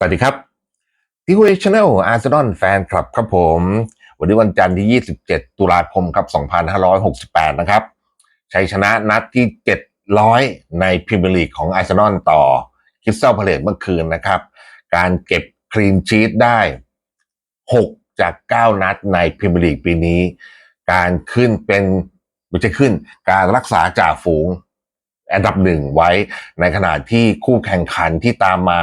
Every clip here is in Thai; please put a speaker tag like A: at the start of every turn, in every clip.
A: สวัสดีครับที่คุยชาแนลอาร์เซนอลแฟนคลับครับผม วันนี้วันจันทร์ที่ 27 ตุลาคมครับ 2568 นะครับชัยชนะนัดที่ 700 ในพรีเมียร์ลีกของอาร์เซนอลต่อคริสตัลพาเลตเมื่อคืนนะครับ การเก็บคลีนชีตได้ 6 จาก 9 นัดในพรีเมียร์ลีกปีนี้ การขึ้นเป็นไม่ใช่ขึ้น การรักษาจ่าฝูง อันดับหนึ่งไว้ในขณะที่คู่แข่งขันที่ตามมา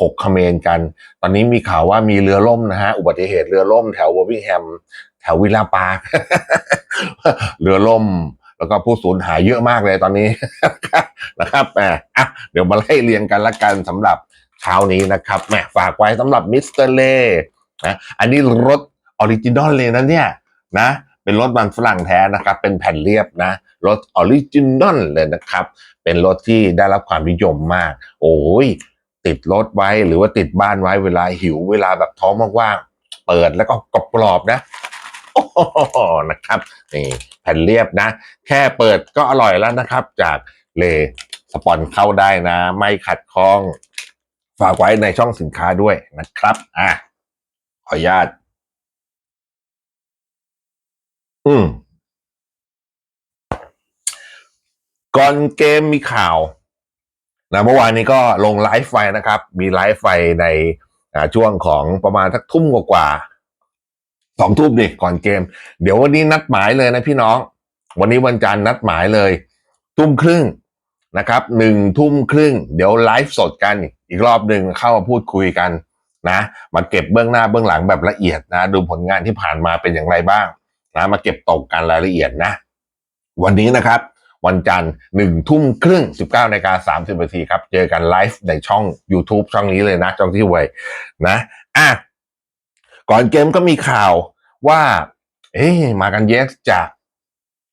A: หกคเมนกัน ตอนนี้มีข่าวว่ามีเรือล่มนะฮะ อุบัติเหตุเรือล่มแถววอร์วิงแฮม แถววิลล่าปาร์คเรือล่ม แล้วก็ผู้สูญหายเยอะมากเลยตอนนี้นะครับแหมอะเดี๋ยวมาไล่เรียงกันละกันสำหรับเช้านี้นะครับแหมฝากไว้สำหรับมิสเตอร์เล่นะอันนี้รถออริจินอลเลยนะเนี่ยนะเป็นรถมันฝรั่งแท้นะครับ เป็นแผ่นเรียบนะ รถออริจินอลเลยนะครับ เป็นรถที่ได้รับความนิยมมาก โอ้ย ติดรถไว้หรือว่าติดบ้านไว้เวลาหิวเวลาแบบท้องว่างๆเปิดแล้วก็กรอบๆนะโอ้โหนะครับนี่แผ่นเรียบนะ แค่เปิดก็อร่อยแล้วนะครับ จากเลสปอนเข้าได้นะ ไม่ขัดข้อง ฝากไว้ในช่องสินค้าด้วยนะครับ อะ ขออนุญาต อืม ก่อนเกมมีข่าว นะเมื่อวานนี้ก็ลงไลฟ์ไฟนะครับ มีไลฟ์ไฟในช่วงของประมาณสักทุ่มกว่าสองทุ่มดิก่อนเกม เดี๋ยววันนี้นัดหมายเลยนะพี่น้อง วันนี้วันจันทร์นัดหมายเลย ทุ่มครึ่งนะครับหนึ่งทุ่มครึ่ง เดี๋ยวไลฟ์สดกันอีกรอบหนึ่งเข้ามาพูดคุยกันนะมาเก็บเบื้องหน้าเบื้องหลังแบบละเอียดนะ ดูผลงานที่ผ่านมาเป็นอย่างไรบ้างนะมาเก็บตกกันรายละเอียดนะ วันนี้นะครับ วันจันทร์หนึ่งทุ่มครึ่งสิบเก้านาฬิกาสามสิบนาทีครับ เจอกันไลฟ์ในช่อง YouTube ช่องนี้เลยนะ ช่องที่ไวนะอะก่อนเกมก็มีข่าวว่า เอ๊ะมากันเยสจะ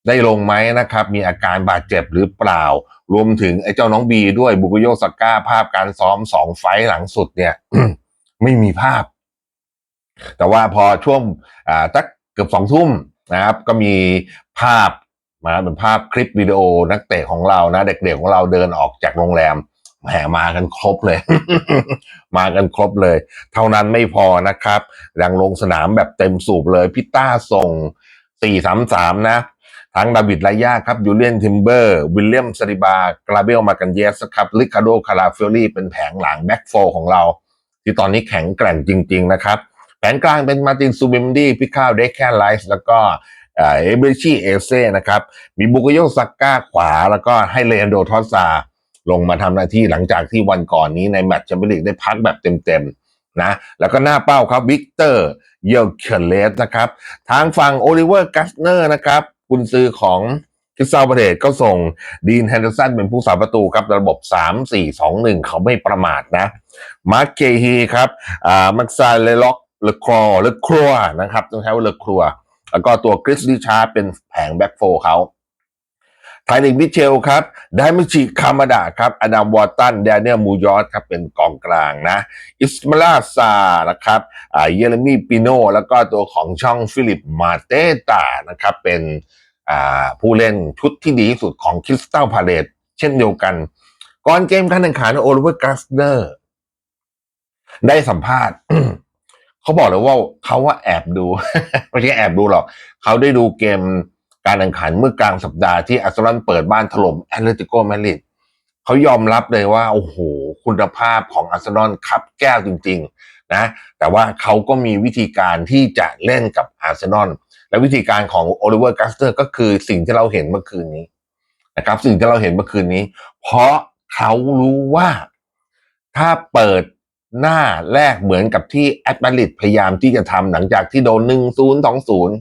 A: ได้ลงไหมนะครับ มีอาการบาดเจ็บหรือเปล่า รวมถึงไอ้เจ้าน้องบีด้วยบุกโยสก้าภาพการซ้อมสองไฟล์หลังสุดเนี่ย ไม่มีภาพ แต่ว่าพอช่วงอ่าสักเกือบสองทุ่มนะครับ ก็มีภาพ มาเป็นภาพคลิปวิดีโอนักเตะของเรานะ เด็กๆของเราเดินออกจากโรงแรมแหมมากันครบเลย มากันครบเลย เท่านั้นไม่พอนะครับยังลงสนามแบบเต็มสูบเลยพิต้าส่ง 4-3-3 นะ ทั้งดาวิดไลยาครับยูเลียนทิมเบอร์ วิลเลียมซาริบากราเบลมากันเยสครับลิคาโดคาราเฟลลี่เป็นแผงหลังแบ็กโฟของเรา ที่ตอนนี้แข็งแกร่งจริง ๆ นะครับ แผงกลางเป็นมาตินซูบิมดี้พิคาวเดคแคนไลส์แล้วก็ เอเอเบรชีเอเซ่นะครับ มีบุกโยซักก้าขวา แล้วก็ให้เลนโดทอสซา ลงมาทำหน้าที่หลังจากที่วันก่อนนี้ในแมตช์แชมเปี้ยนลีกได้พักแบบเต็มๆนะแล้วก็หน้าเป้าครับวิกเตอร์เยลเคเลสนะครับ ทางฝั่งโอลิเวอร์กัสเนอร์นะครับกุนซือของคริสตัลประเดชก็ส่งดีนแฮนเดอร์สันเป็นผู้สาประตูครับ ระบบ 3 4 2 1 เขาไม่ประมาทนะ มาร์คเคฮีครับอ่ามักซาเลล็อกเลครอเลครัวนะครับ ต้องใช้ว่าเลครัว แล้วก็ตัวคริสดิชาร์เป็นแผงแบ็กโฟเขาไทนิกมิเชลครับไดมิชิคามาดาครับอดัมวอตตันแดเนียลมูยอสครับเป็นกองกลางนะอิสมาลาซานะครับอ่าเยเรมีปิโนแล้วก็ตัวของช่องฟิลิปมาเตตานะครับเป็นผู้เล่นชุดที่ดีที่สุดของคริสตัลพาเลตเช่นเดียวกัน ก่อนเกมการแข่งขันโอลิเวอร์กัสเนอร์ได้สัมภาษณ์ เขาบอกเลยว่าเขาว่าแอบดูไม่ใช่แอบดูหรอกเขาได้ดูเกมการแข่งขันเมื่อกลางสัปดาห์ที่อาร์เซนอลเปิดบ้านถล่มแอตเลติโกมาดริดเขายอมรับเลยว่า โอ้โห คุณภาพของอาร์เซนอลคับแก้วจริง ๆ นะ แต่ว่าเขาก็มีวิธีการที่จะเล่นกับอาร์เซนอลและวิธีการของโอลิเวอร์กัสเตอร์ก็คือสิ่งที่เราเห็นเมื่อคืนนี้นะครับสิ่งที่เราเห็นเมื่อคืนนี้ เพราะเขารู้ว่าถ้าเปิด หน้าแรกเหมือนกับที่แอตมาดริดพยายามที่จะทำหลังจากที่โดนหนึ่งศูนย์สองศูนย์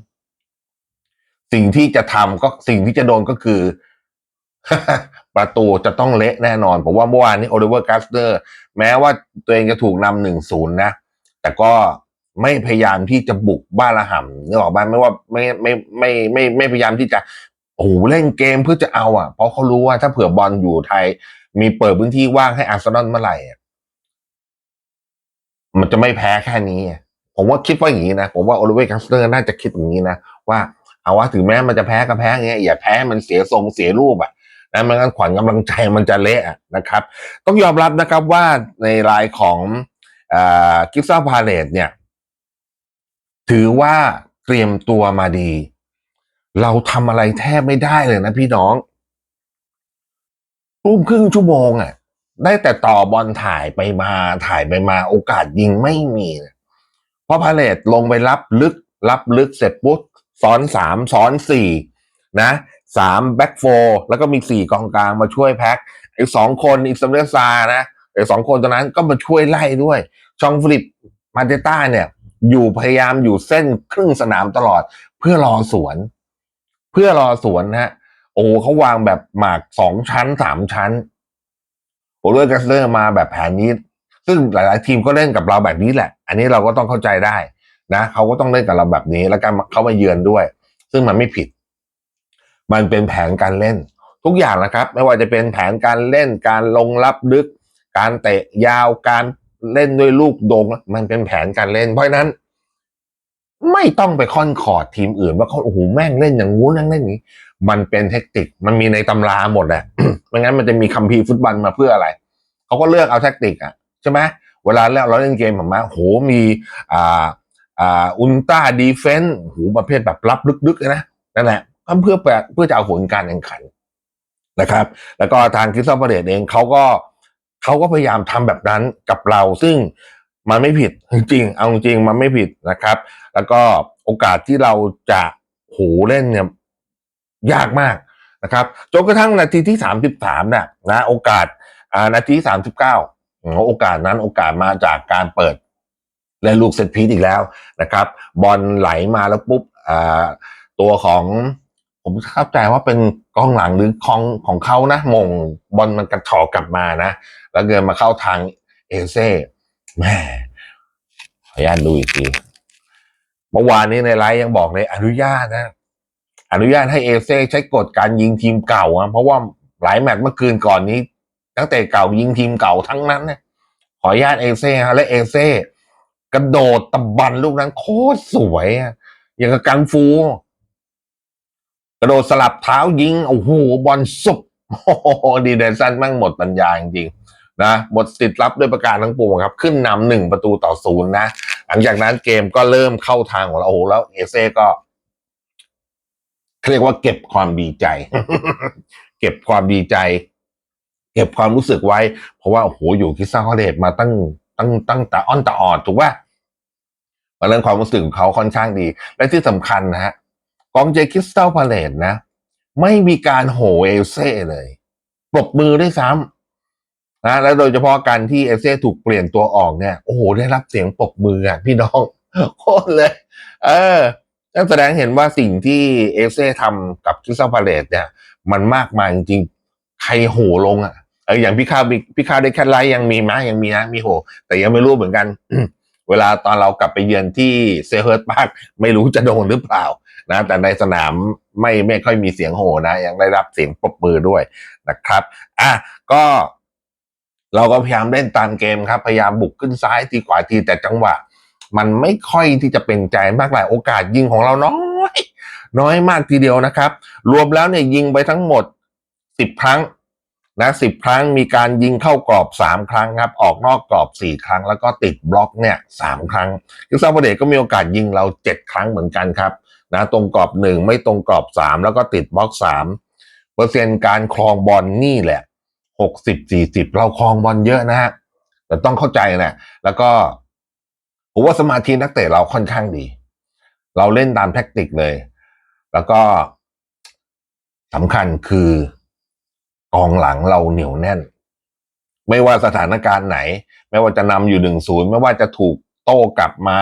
A: สิ่งที่จะทำก็สิ่งที่จะโดนก็คือ ประตูจะต้องเละแน่นอนผมว่าเมื่อวานนี้โอลิเวอร์กัสเตอร์แม้ว่าตัวเองจะถูกนำหนึ่งศูนย์นะ แต่ก็ไม่พยายามที่จะบุกบ้านละห่ำนึกออกบ้านไม่ว่าไม่ไม่ไม่ไม่ไม่ไม่พยายามที่จะโอ้โหเล่นเกมเพื่อจะเอาอะ เพราะเขารู้ว่าถ้าเผื่อบอลอยู่ไทย มีเปิดพื้นที่ว่างให้อาร์เซนอลเมื่อไหร่ มันจะไม่แพ้แค่นี้ ผมว่าคิดว่าอย่างนี้นะ ผมว่าโอลิเวอร์กัสเตอร์น่าจะคิดอย่างนี้นะ ว่าเอาว่าถึงแม้มันจะแพ้ก็แพ้เงี้ยอย่าแพ้มันเสียทรงเสียรูปอะนะไมันงั้นขวัญกำลังใจมันจะเละนะครับ ต้องยอมรับนะครับว่าในรายของเอกิฟซ่าพาเลตเนี่ย ถือว่าเตรียมตัวมาดี เราทำอะไรแทบไม่ได้เลยนะพี่น้องรุ่มครึ่งชั่วโมงอะ ได้แต่ต่อบอลถ่ายไปมาถ่ายไปมาโอกาสยิงไม่มีเพราะพาเลตลงไปรับลึก รับลึกเสร็จปุ๊บซ้อนสามซ้อนสี่นะสามแบ็กโฟแล้วก็มีสี่กองกลางมาช่วยแพ็คไอ้สองคนอีกซัมเดซานะไอ้สองคนตอนนั้นก็มาช่วยไล่ด้วย ชองฟลิปมาเตต้าเนี่ย อยู่พยายามอยู่เส้นครึ่งสนามตลอด เพื่อรอสวน เพื่อรอสวนนะฮะโอ้เขาวางแบบหมากสองชั้นสามชั้น โอเลอร์กัสเลอร์มาแบบแผนนี้ ซึ่งหลาย ๆ ทีมก็เล่นกับเราแบบนี้แหละ อันนี้เราก็ต้องเข้าใจได้นะเขาก็ต้องเล่นกับเราแบบนี้ แล้วกันเขามาเยือนด้วย ซึ่งมันไม่ผิด มันเป็นแผนการเล่น ทุกอย่างนะครับ ไม่ว่าจะเป็นแผนการเล่นการลงรับลึก การเตะยาวการเล่นด้วยลูกโดงมันเป็นแผนการเล่น เพราะฉะนั้น ไม่ต้องไปค่อนขอดทีมอื่น ว่าเขาโอ้โหแม่งเล่นอย่างงู้นั่งเล่นอย่างนี้ มันเป็นเทคนิคมันมีในตำราหมดแหละไม่งั้นมันจะมีคัมภีร์ฟุตบอลมาเพื่ออะไรเขาก็เลือกเอาแทคนิคอะใช่ไหมเวลาเราเล่นเกมผมมาโหมีอ่าอ่าอุลตร้าดีเฟนต์โหประเภทแบบรับลึกๆนะนั่นแหละเพื่อเพื่อจะเอาผลการแข่งขันนะครับ แล้วก็ทางคริสตัลพาเลตเองเขาก็เขาก็พยายามทำแบบนั้นกับเรา ซึ่ง มันไม่ผิดจริงๆเอาจริงมันไม่ผิดนะครับ แล้วก็โอกาสที่เราจะโหเล่นเนี่ยยากมากนะครับจนกระทั่งนาทีที่สามสิบสามน่ะนะโอกาสอ่านาทีสามสิบเก้าโอกาสนั้นโอกาสมาจากการเปิดและลูกเซตพีซอีกแล้วนะครับ บอลไหลมาแล้วปุ๊บอ่าตัวของผมเข้าใจว่าเป็นกองหลังหรือของของเขานะมงบอลมันกระถอกกลับมานะ แล้วเกินมาเข้าทางเอเซ่ แม่ขออนุญาตดูอีกทีเมื่อวานนี้ในไลฟ์ยังบอกเลย อนุญาตนะ อนุญาตให้เอเซ่ใช้กฎการยิงทีมเก่าอะเพราะว่าหลายแมตช์เมื่อคืนก่อนนี้ตั้งแต่เก่ายิงทีมเก่าทั้งนั้นเนี่ยขออนุญาตเอเซ่ฮะและเอเซ่กระโดดตะบันลูกนั้นโคตรสวยอะอย่างกับกังฟู กระโดดสลับเท้ายิงโอ้โหบอลสุบโอ้โหดีเดนสันแม่งหมดปัญญาจริงๆ นะหมดสิทธิ์รับด้วยประการทั้งปวงครับ ขึ้นนำหนึ่งประตูต่อศูนย์นะหลังจากนั้นเกมก็เริ่มเข้าทางของเราโอ้โหแล้วเอเซ่ก็เรียกว่าเก็บความดีใจ เก็บความดีใจ เก็บความรู้สึกไว้ เพราะว่าโอ้โหอยู่คิซ่าคอเลตมาตั้งตั้งตั้งแต่อ้อนแต่ออดถูกป่ะมาเรื่องความรู้สึกของเขาค่อนข้างดี และที่สำคัญนะฮะกองเจคิสตัลพาเลตนะ ไม่มีการโหเอลเซ่เลยปรบมือด้วยซ้ำ นะแล้วโดยเฉพาะการที่เอเซ่ถูกเปลี่ยนตัวออกเนี่ยโอ้โหได้รับเสียงปรบมืออะพี่น้องโคตรเลย เออนั่นแสดงเห็นว่าสิ่งที่เอเซ่ทำกับคริสตัลพาเลตเนี่ย มันมากมายจริงๆ ใครโหลงอะเอออย่างพี่ข้าวพี่ข้าวได้แค่ไลท์ยังมีไหมยังมีนะมีโห แต่ยังไม่รู้เหมือนกัน เวลาตอนเรากลับไปเยือนที่เซเฮิร์ตพาร์คไม่รู้จะโดนหรือเปล่านะ แต่ในสนามไม่ไม่ค่อยมีเสียงโหนะ ยังได้รับเสียงปรบมือด้วยนะครับ อะก็ เราก็พยายามเล่นตามเกมครับ พยายามบุกขึ้นซ้ายทีขวาทีแต่จังหวะ มันไม่ค่อยที่จะเป็นใจมากหลายโอกาสยิงของเราน้อย น้อยมากทีเดียวนะครับ รวมแล้วเนี่ยยิงไปทั้งหมดสิบครั้งนะสิบครั้งมีการยิงเข้ากรอบสามครั้งครับ ออกนอกกรอบสี่ครั้ง แล้วก็ติดบล็อกเนี่ยสามครั้งคิกซาบเดก็มีโอกาสยิงเราเจ็ดครั้งเหมือนกันครับนะตรงกรอบหนึ่งไม่ตรงกรอบสามแล้วก็ติดบล็อกสามเปอร์เซ็นต์การครองบอลนี่แหละ หกสิบสี่สิบเราครองบอลเยอะนะฮะแต่ต้องเข้าใจนะแล้วก็ผมว่าสมาธินักเตะเราค่อนข้างดี เราเล่นตามแทคติกเลย แล้วก็สำคัญคือกองหลังเราเหนียวแน่น ไม่ว่าสถานการณ์ไหน ไม่ว่าจะนำอยู่หนึ่งศูนย์ไม่ว่าจะถูกโต้กลับมา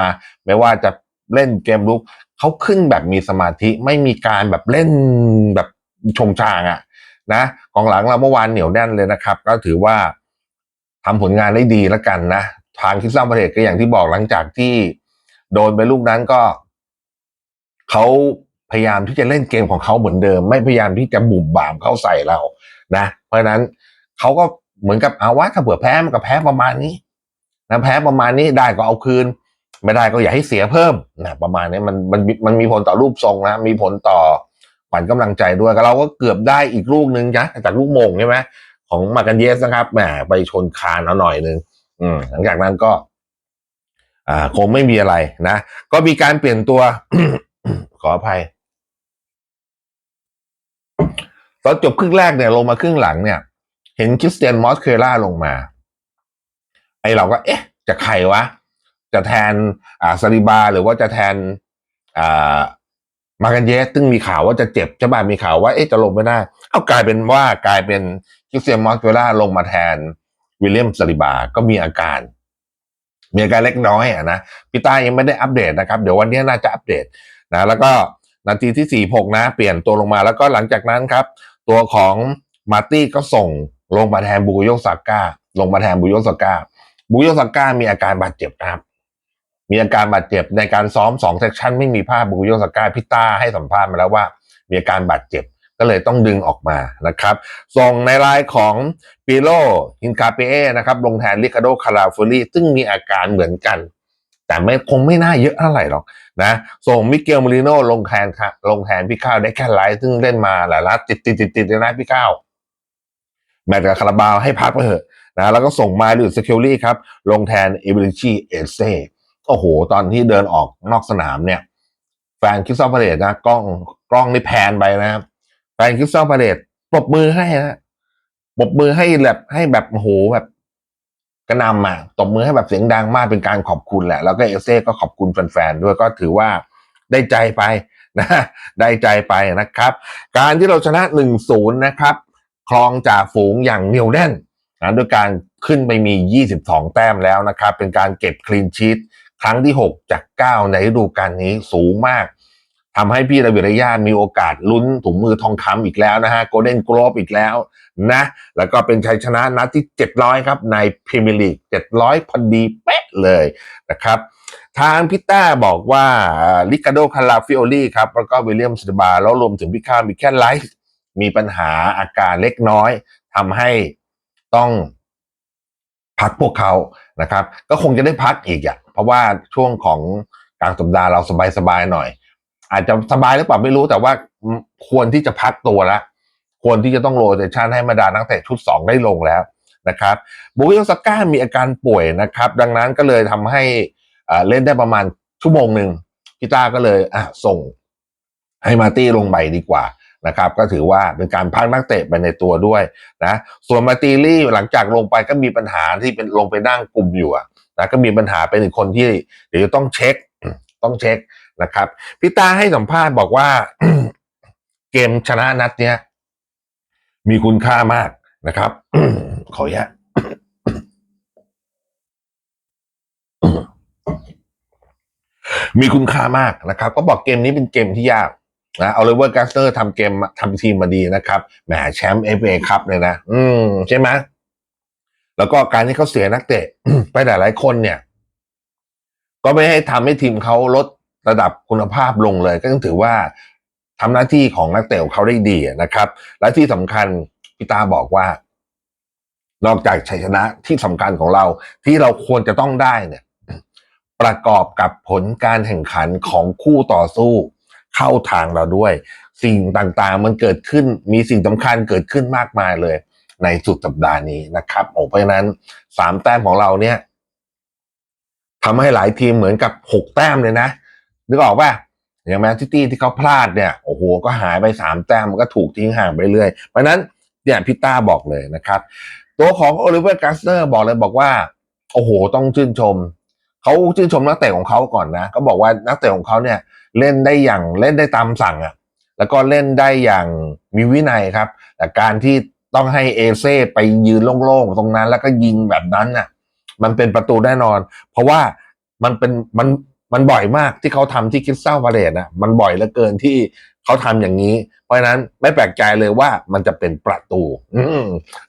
A: ไม่ว่าจะเล่นเกมลุกเขาขึ้นแบบมีสมาธิไม่มีการแบบเล่นแบบชงชางอะ่ะ นะกองหลังเราเมื่อวานเหนียวแน่นเลยนะครับ ก็ถือว่าทำผลงานได้ดีแล้วกันนะ ทางคิดสร้างประเทศก็อย่างที่บอกหลังจากที่โดนไปลูกนั้นก็เขาพยายามที่จะเล่นเกมของเขาเหมือนเดิม ไม่พยายามที่จะบุ่มบามเข้าใส่เรานะ เพราะฉะนั้นเขาก็เหมือนกับเอาว่าถ้าเผื่อแพ้มันก็แพ้ประมาณนี้นะแพ้ประมาณนี้ได้ก็เอาคืน ไม่ได้ก็อย่าให้เสียเพิ่มนะประมาณนี้มันมันมันมีผลต่อรูปทรงนะ มีผลต่อ วัญกำลังใจด้วยก็เราก็เกือบได้อีกลูกหนึ่งนะจากลูกโมงใช่ไหมของมากันเยสนะครับแหมไปชนคานเอาหน่อยหนึ่งอืมหลังจากนั้นก็ อ่า คงไม่มีอะไรนะ ก็มีการเปลี่ยนตัว ขออภัย ตอนจบครึ่งแรกเนี่ย ลงมาครึ่งหลังเนี่ย เห็นคริสเตียนมอสเคล่าลงมา ไอเราก็ เอ๊ะ จะใครวะ จะแทน อ่าซาลิบา หรือว่าจะแทน อ่า มากันเยสซึ่งมีข่าวว่าจะเจ็บจะบ้ามีข่าวว่าเอ๊ะจะลงไม่ได้เอากลายเป็นว่ากลายเป็นคริสเตียนมอสเคล่าลงมาแทนวิลเลียมซาลิบาก็มีอาการ มีอาการเล็กน้อยอะนะพี่ต้ายังไม่ได้อัปเดตนะครับ เดี๋ยววันนี้น่าจะอัปเดตนะแล้วก็นาทีที่สี่หกนะ เปลี่ยนตัวลงมาแล้วก็หลังจากนั้นครับ ตัวของมาร์ตี้ก็ส่งลงมาแทนบูโยซาก้าลงมาแทนบูโยซาก้าบูโยซาก้ามีอาการบาดเจ็บนะครับ มีอาการบาดเจ็บในการซ้อมสองเซสชันไม่มีภาพบูโยซาก้าพี่ต้าให้สัมภาษณ์มาแล้วว่า มีอาการบาดเจ็บก็เลยต้องดึงออกมานะครับ ส่งในรายของปิโลฮินคาเปเอนะครับ ลงแทนลิคาโดคาราฟูรีซึ่งมีอาการเหมือนกัน แต่ไม่คงไม่น่าเยอะเท่าไหร่หรอกนะ ส่งมิเกลมาริโนลงแทนค่ะลงแทนพี่ข้าวได้แค่ไลท์ซึ่งเล่นมาหลายนัดติดติดติดติดนะพี่ข้าวแมตช์กับคาราบาวให้พักไปเถอะนะแล้วก็ส่งมาดูสคิลลี่ครับ ลงแทนเอเบริชีเอเซ่ โอ้โห ตอนที่เดินออกนอกสนามเนี่ย แฟนคริสตัลพาเลตนะกล้องกล้องนี่แพนไปนะครับ แฟนคริสตัลพาเลตปรบมือให้นะปรบมือให้แบบให้แบบโอ้โหแบบกระนำอะตบมือให้แบบเสียงดังมากเป็นการขอบคุณแหละ แล้วก็เอเซ่ก็ขอบคุณแฟนๆด้วยก็ถือว่าได้ใจไปนะ ได้ใจไปนะครับ การที่เราชนะ 1-0 นะครับ ครองจ่าฝูงอย่างเหนียวแน่นนะด้วยการขึ้นไปมี 22 แต้มแล้วนะครับ เป็นการเก็บคลีนชีต ครั้งที่ 6 จาก 9 ในฤดูกาลนี้สูงมากทำให้พี่ระเบียรยามีโอกาสลุ้นถุงมือทองคำอีกแล้วนะฮะโกลเด้นกรอบอีกแล้วนะ แล้วก็เป็นชัยชนะนัดที่ 700 ครับ ในพรีเมียร์ลีก 700 พอดีเป๊ะเลยนะครับ ทางพิต้าบอกว่าลิคาโดคาราฟิโอลี่ครับ แล้วก็วิลเลียมสตบาแล้วรวมถึงพี่ข้ามีแค่ไลฟ์มีปัญหาอาการเล็กน้อยทำให้ต้องพักพวกเขานะครับ ก็คงจะได้พักอีกอะ เพราะว่าช่วงของกลางสัปดาห์เราสบายๆหน่อย อาจจะสบายหรือเปล่าไม่รู้แต่ว่าควรที่จะพักตัวแล้วควรที่จะต้องโรเตชันให้มาดานักเตะชุด 2 ได้ลงแล้วนะครับบุยโอซาก้ามีอาการป่วยนะครับ ดังนั้นก็เลยทำให้อ่าเล่นได้ประมาณชั่วโมงหนึ่งพี่ต้าก็เลยอะส่งให้มาตี้ลงไปดีกว่า นะครับก็ถือว่าเป็นการพักนักเตะไปในตัวด้วยนะส่วนมาตีลี่หลังจากลงไปก็มีปัญหาที่เป็นลงไปนั่งกลุ่มอยู่นะก็มีปัญหาเป็นอีกคนที่เดี๋ยวจะต้องเช็คต้องเช็คนะครับพี่ตาให้สัมภาษณ์บอกว่า เกมชนะนัดเนี้ยมีคุณค่ามากนะครับ ขออนุญาตมีคุณค่ามากนะครับ ก็บอกเกมนี้เป็นเกมที่ยาก นะเอาเลยเวอร์กัสเตอร์ทำเกมทำทีมมาดีนะครับแหมแชมป์เอฟเอคัพเลยนะ อืมใช่ไหมแล้วก็การที่เขาเสียนักเตะ ไปหลายๆคนเนี่ย ก็ไม่ให้ทำให้ทีมเขาลดระดับคุณภาพลงเลย ก็ต้องถือว่าทำหน้าที่ของนักเตะของเขาได้ดีนะครับ และที่สำคัญพี่ตาบอกว่า นอกจากชัยชนะที่สำคัญของเราที่เราควรจะต้องได้เนี่ย ประกอบกับผลการแข่งขันของคู่ต่อสู้ เข้าทางเราด้วย สิ่งต่างๆ มันเกิดขึ้นมีสิ่งสำคัญเกิดขึ้นมากมายเลย ในสุดสัปดาห์นี้นะครับโอ้เพราะฉะนั้นสามแต้มของเราเนี่ยทำให้หลายทีมเหมือนกับหกแต้มเลยนะนึกออกป่ะอย่างแมนซิตี้ที่เขาพลาดเนี่ยโอ้โหก็หายไปสามแต้มมันก็ถูกทิ้งห่างไปเรื่อยเพราะฉะนั้นเนี่ยพิต้าบอกเลยนะครับ ตัวของโอลิเวอร์กัสเตอร์บอกเลยบอกว่า โอ้โห ต้องชื่นชม เขาชื่นชมนักเตะของเขาก่อนนะก็บอกว่านักเตะของเขาเนี่ยเล่นได้อย่างเล่นได้ตามสั่งอะ่ะแล้วก็เล่นได้อย่างมีวินัยครับ แต่การที่ต้องให้เอเซ่ไปยืนโล่งๆตรงนั้น แล้วก็ยิงแบบนั้นน่ะ มันเป็นประตูแน่นอน เพราะว่ามันเป็นมันมันบ่อยมากที่เขาทำที่คิสตัลพาเลตนะมันบ่อยเหลือเกินที่เขาทำอย่างนี้ เพราะฉะนั้นไม่แปลกใจเลยว่ามันจะเป็นประตู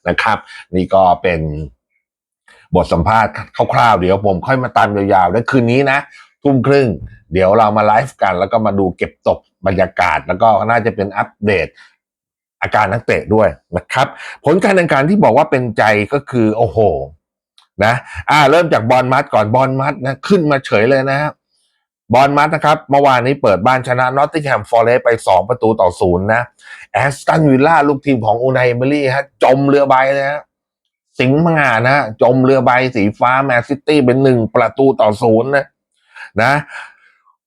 A: นะครับ นี่ก็เป็น บทสัมภาษณ์คร่าวๆเดี๋ยวผมค่อยมาตามยาวๆแล้วคืนนี้นะทุ่มครึ่ง เดี๋ยวเรามาไลฟ์กัน แล้วก็มาดูเก็บตกบรรยากาศ แล้วก็น่าจะเป็นอัปเดตอาการนักเตะด้วยนะครับ ผลการแข่งขันที่บอกว่าเป็นใจก็คือโอ้โหนะอ่าเริ่มจากบอลมัดก่อนบอลมัดนะขึ้นมาเฉยเลยนะครับบอลมัดนะครับเมื่อวานนี้เปิดบ้านชนะนอตติแฮมฟอร์เรสไป 2 ประตูต่อศูนย์นะแอสตันวิลล่าลูกทีมของอูไนเอเมรี่ฮะจมเรือใบเลยฮะ สิงห์มงานะจมเรือใบสีฟ้าแมนซิตี้เป็นหนึ่งประตูต่อศูนย์นะนะ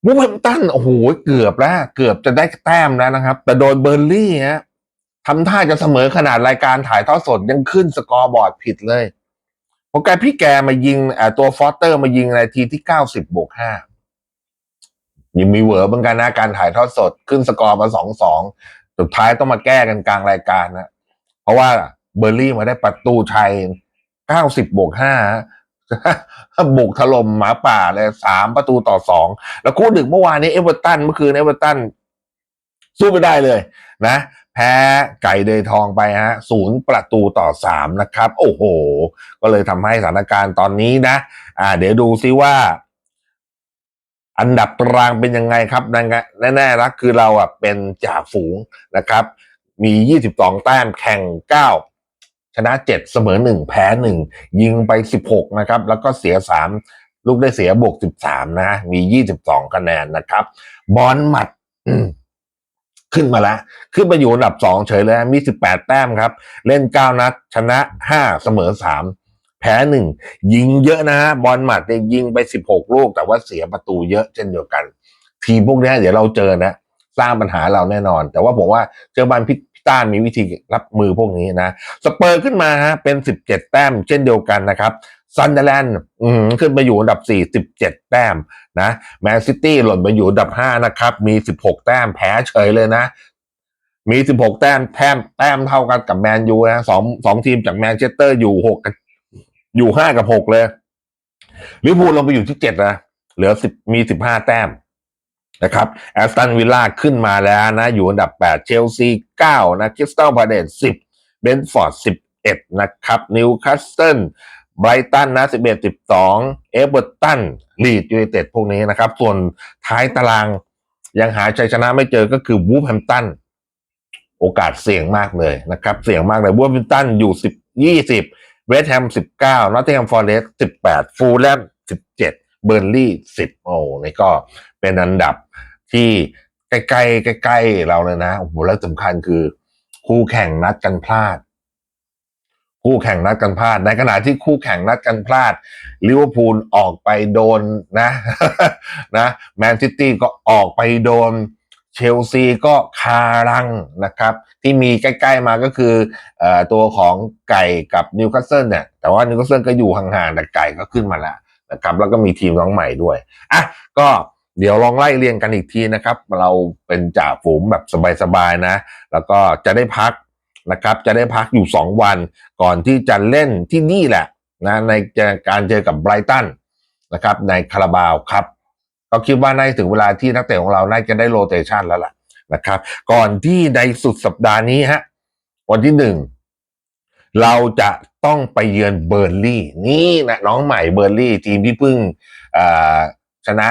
A: วูฟแฮมตันโอ้โหเกือบแล้ว เกือบจะได้แต้มแล้วนะครับ แต่โดนเบอร์ลี่ฮะทำท่าจะเสมอขนาดรายการถ่ายทอดสดยังขึ้นสกอร์บอร์ดผิดเลยเพราะแกพี่แกมายิงอตัวฟอสเตอร์มายิงในทีที่เก้าสิบบวกห้ายังมีเหวอเหมือนกันนะการถ่ายทอดสดขึ้นสกอร์มาสองสองสุดท้ายต้องมาแก้กันกลางรายการนะ เพราะว่า เบอร์ลี่มาได้ประตูชัย 90 บวก5บุกถล่มหมาป่าเลยสามประตูต่อสอง แล้วคู่ดึกเมื่อวานนี้เอเวอร์ตันเมื่อคืนเอเวอร์ตันสู้ไม่ได้เลยนะ แพ้ไก่เดยทองไปฮะศูนย์ประตูต่อสามนะครับ โอ้โห ก็เลยทำให้สถานการณ์ตอนนี้นะ อ่า เดี๋ยวดูซิว่า อันดับตารางเป็นยังไงครับแน่ๆแล้วคือเราอะเป็นจ่าฝูงนะครับ มี 22 แต้มแข่ง 9 ชนะ 7 เสมอ 1 แพ้ 1 ยิงไป 16 นะครับ แล้วก็เสีย 3 ลูกได้เสียบวก 13 นะ มี 22 คะแนนนะครับ บอลหมัดขึ้นมาแล้ว ขึ้นไปอยู่อันดับ 2 เฉยเลยมี 18 แต้มครับ เล่น 9 นัด ชนะ 5 เสมอ 3 แพ้ 1 ยิงเยอะนะฮะบอลหมัดเนี่ยยิงไป 16 ลูก แต่ว่าเสียประตูเยอะเช่นเดียวกัน ทีมพวกนี้เดี๋ยวเราเจอนะ สร้างปัญหาเราแน่นอน แต่ว่าผมว่าเจอบานพิ ต้านมีวิธีรับมือพวกนี้นะสเปอร์ขึ้นมาฮะเป็น 17 แต้มเช่นเดียวกันนะครับซันเดอร์แลนด์ขึ้นไปอยู่อันดับ 4 17 แต้มนะแมนซิตี้หล่นไปอยู่อันดับ 5 นะครับ มี 16 แต้มแพ้เฉยเลยนะ มี 16 แต้มแต้มแต้มเท่ากันกับแมนยูนะสองสองทีมจากแมนเชสเตอร์อยู่หกอยู่ห้ากับหกเลยลิเวอร์พูลลงไปอยู่ที่เจ็ดนะเหลือสิบมีสิบห้าแต้ม นะครับแอสตันวิลล่าขึ้นมาแล้วนะอยู่อันดับ 8 เชลซี9นะคริสตัลพาเลต10เบนฟอร์ด11 นะครับนิวคาสเซิลไบรตันนะ11 12 เอเวอร์ตันลีดยูไนเต็ดพวกนี้นะครับ ส่วนท้ายตารางยังหาชัยชนะไม่เจอก็คือวูฟแฮมตันโอกาสเสี่ยงมากเลยนะครับ เสี่ยงมากเลยวูฟแฮมตันอยู่ 10 20เวสต์แฮม19นอตติงแฮมฟอร์เรสต์18 ฟูลแลม17 เบอร์ลี่10โอ้นี่ก็เป็นอันดับที่ใกล้ๆใกล้ๆเราเลยนะโอ้โหแล้วสำคัญคือ คู่แข่งนัดกันพลาด คู่แข่งนัดกันพลาด ในขณะที่คู่แข่งนัดกันพลาดลิเวอร์พูลออกไปโดนนะนะแมนซิตี้ก็ออกไปโดนเชลซีก็คารังนะครับ ที่มีใกล้ๆมาก็คืออตัวของไก่กับนิวคาสเซิลเนี่ยแต่ว่านิวคาสเซิลก็อยู่ห่างๆแต่ไก่ก็ขึ้นมาแล้ว นะครับแล้วก็มีทีมน้องใหม่ด้วยอะก็เดี๋ยวลองไล่เรียงกันอีกทีนะครับ เราเป็นจ่าฝูงแบบสบายๆนะ แล้วก็จะได้พักนะครับ จะได้พักอยู่ 2 วันก่อนที่จะเล่นที่นี่แหละนะในการเจอกับไบรตันนะครับ ในคาราบาวครับ ก็คิดว่าน่าจะถึงเวลาที่นักเตะของเราน่าจะได้โรเตชันแล้วล่ะนะครับ ก่อนที่ในสุดสัปดาห์นี้ฮะวันที่หนึ่งเราจะ ต้องไปเยือนเบอร์ลี่ นี่นะน้องใหม่เบอร์ลี่ ทีมที่เพิ่งชนะ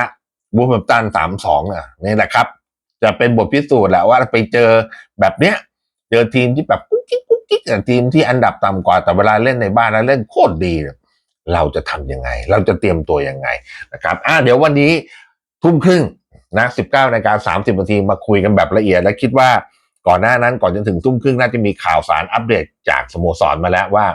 A: บูฟเฟมตันสามสองนี่แหละครับ จะเป็นบทพิสูจน์แหละว่าไปเจอแบบเนี้ย เจอทีมที่แบบกุ๊กกิ๊กกุ๊กกิ๊กทีมที่อันดับต่ำกว่าแต่เวลาเล่นในบ้านแล้วเล่นโคตรดี เราจะทำยังไง เราจะเตรียมตัวยังไงนะครับอ่าเดี๋ยววันนี้ทุ่มครึ่งนะสิบเก้านาฬิกาสามสิบนาทีมาคุยกันแบบละเอียด และคิดว่าก่อนหน้านั้นก่อนจนถึงทุ่มครึ่งน่าจะมีข่าวสารอัปเดตจากสโมสรมาแล้วว่า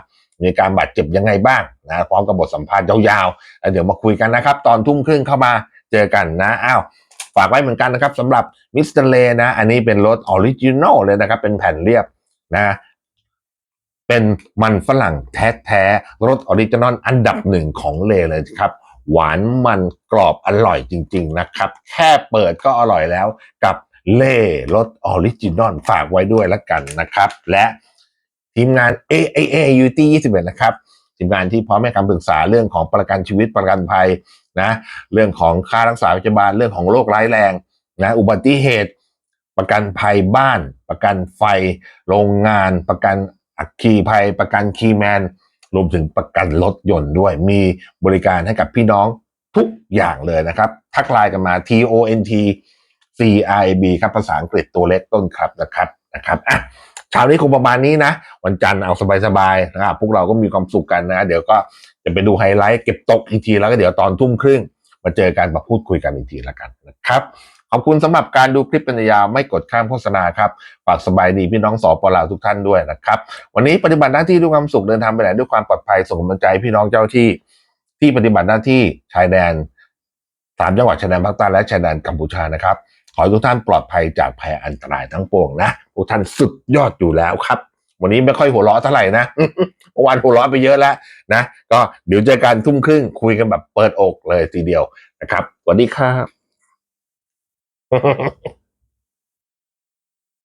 A: มีการบาดเจ็บยังไงบ้างนะพร้อมกับบทสัมภาษณ์ยาวๆแล้วเดี๋ยวมาคุยกันนะครับ ตอนทุ่มครึ่งเข้ามาเจอกันนะอ้าวฝากไว้เหมือนกันนะครับสำหรับมิสเตอร์เลนะ อันนี้เป็นรถออริจินอลเลยนะครับ เป็นแผ่นเรียบนะเป็นมันฝรั่งแท้ๆรสออริจินอลอันดับหนึ่งของเลเลยครับ หวานมันกรอบอร่อยจริง ๆ นะครับ แค่เปิดก็อร่อยแล้วกับเล่รสออริจินอลฝากไว้ด้วยแล้วกันนะครับ และ ทีมงาน AIA UT 21 นะครับทีมงานที่พร้อมให้คำปรึกษาเรื่องของประกันชีวิตประกันภัยนะเรื่องของค่ารักษาพยาบาลเรื่องของโรคร้ายแรงนะอุบัติเหตุ ประกันภัยบ้าน ประกันไฟ โรงงาน ประกันอัคคีภัย ประกันคีแมนรวมถึงประกันรถยนต์ด้วยมีบริการให้กับพี่น้องทุกอย่างเลยนะครับ ทักไลน์กันมา T O N T C I B ครับภาษาอังกฤษตัวเล็กต้นครับนะครับนะครับอะ เช้านี้คงประมาณนี้นะ วันจันทร์เอาสบายๆนะครับพวกเราก็มีความสุขกันนะ เดี๋ยวก็จะไปดูไฮไลท์เก็บตกอีกทีแล้วก็เดี๋ยวตอนทุ่มครึ่งมาเจอกันมาพูดคุยกันอีกทีแล้วกันนะครับขอบคุณสำหรับการดูคลิปเป็นยาวไม่กดข้ามโฆษณาครับฝากสบายดีพี่น้องสปลาวทุกท่านด้วยนะครับ วันนี้ปฏิบัติหน้าที่ด้วยความสุขเดินทางไปไหนด้วยความปลอดภัยส่งกำลังใจพี่น้องเจ้าที่ ที่ปฏิบัติหน้าที่ชายแดนสามจังหวัดชายแดนภาคใต้และชายแดนกัมพูชานะครับ ขอให้ทุกท่านปลอดภัยจากภัยอันตรายทั้งปวงนะทุกท่านสุดยอดอยู่แล้วครับ วันนี้ไม่ค่อยหัวเราะเท่าไหร่นะเมื่อวานหัวเราะไปเยอะแล้วนะ ก็เดี๋ยวเจอกันทุ่มครึ่งคุยกันแบบเปิดอกเลยทีเดียวนะครับสวัสดีครับ